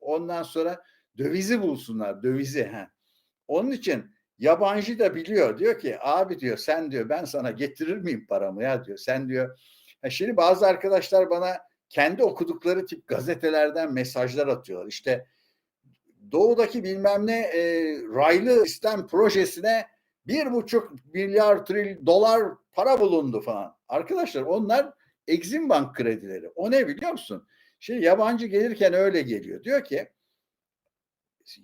Ondan sonra dövizi bulsunlar, dövizi. He. Onun için yabancı da biliyor. Diyor ki abi diyor sen diyor ben sana getirir miyim paramı ya diyor. Sen diyor. Ha şimdi bazı arkadaşlar bana kendi okudukları tip gazetelerden mesajlar atıyorlar. İşte doğudaki bilmem ne e, raylı sistem projesine bir buçuk milyar tril dolar para bulundu falan. Arkadaşlar onlar Exim Bank kredileri. O ne biliyor musun? Şimdi yabancı gelirken öyle geliyor. Diyor ki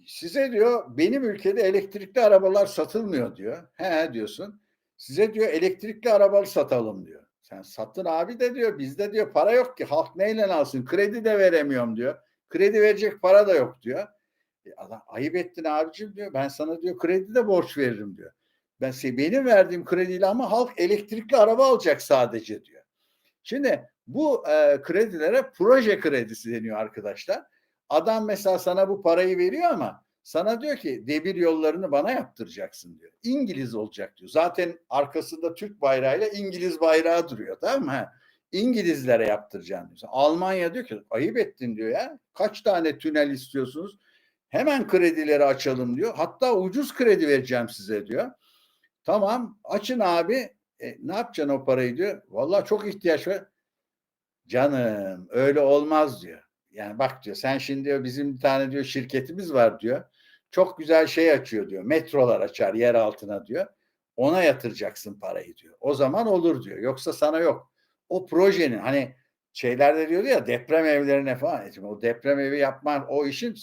size diyor benim ülkede elektrikli arabalar satılmıyor diyor. He diyorsun. Size diyor elektrikli arabalı satalım diyor. Sen sattın abi de diyor bizde diyor para yok ki halk neyle alsın kredi de veremiyorum diyor. Kredi verecek para da yok diyor. E adam ayıp ettin abicim diyor. Ben sana diyor kredi de borç veririm diyor. Ben benim verdiğim krediyle ama halk elektrikli araba alacak sadece diyor. Şimdi bu e, kredilere proje kredisi deniyor arkadaşlar. Adam mesela sana bu parayı veriyor ama sana diyor ki demir yollarını bana yaptıracaksın diyor. İngiliz olacak diyor. Zaten arkasında Türk bayrağıyla İngiliz bayrağı duruyor tamam mı? İngilizlere yaptıracaksın diyor. Almanya diyor ki ayıp ettin diyor ya. Kaç tane tünel istiyorsunuz? Hemen kredileri açalım diyor. Hatta ucuz kredi vereceğim size diyor. Tamam açın abi. E, ne yapacaksın o parayı diyor. Vallahi çok ihtiyaç var. Canım öyle olmaz diyor. Yani bak diyor sen şimdi diyor bizim bir tane diyor şirketimiz var diyor. Çok güzel şey açıyor diyor. Metrolar açar yer altına diyor. Ona yatıracaksın parayı diyor. O zaman olur diyor. Yoksa sana yok. O projenin hani şeylerde diyordu ya deprem evlerine falan. Şimdi o deprem evi yapman o işin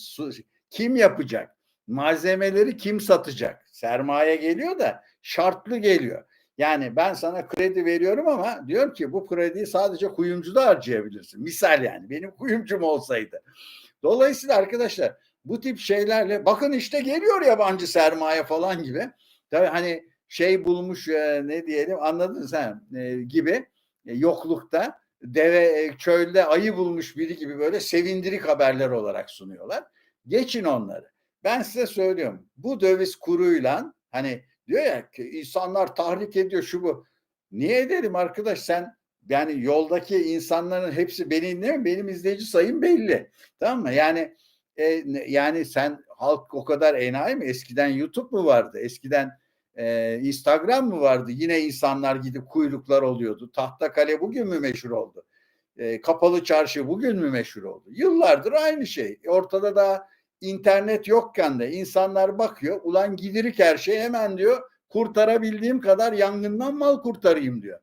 kim yapacak? Malzemeleri kim satacak? Sermaye geliyor da şartlı geliyor. Yani ben sana kredi veriyorum ama diyorum ki bu krediyi sadece kuyumcuda harcayabilirsin. Misal yani benim kuyumcum olsaydı. Dolayısıyla arkadaşlar bu tip şeylerle bakın işte geliyor yabancı sermaye falan gibi. Tabii hani şey bulmuş e, ne diyelim anladın sen e, gibi e, yoklukta deve çölde ayı bulmuş biri gibi böyle sevindirik haberler olarak sunuyorlar. Geçin onları. Ben size söylüyorum bu döviz kuruyla hani diyor ya ki insanlar tahrik ediyor şu bu. Niye edelim arkadaş sen yani yoldaki insanların hepsi beni ne benim izleyici sayım belli. Tamam mı? Yani e, yani sen halk o kadar enayi mi? Eskiden YouTube mu vardı? Eskiden e, Instagram mı vardı? Yine insanlar gidip kuyruklar oluyordu. Tahtakale bugün mü meşhur oldu? E, kapalı çarşı bugün mü meşhur oldu? Yıllardır aynı şey. Ortada da internet yokken de insanlar bakıyor. Ulan gidirik her şey hemen diyor kurtarabildiğim kadar yangından mal kurtarayım diyor.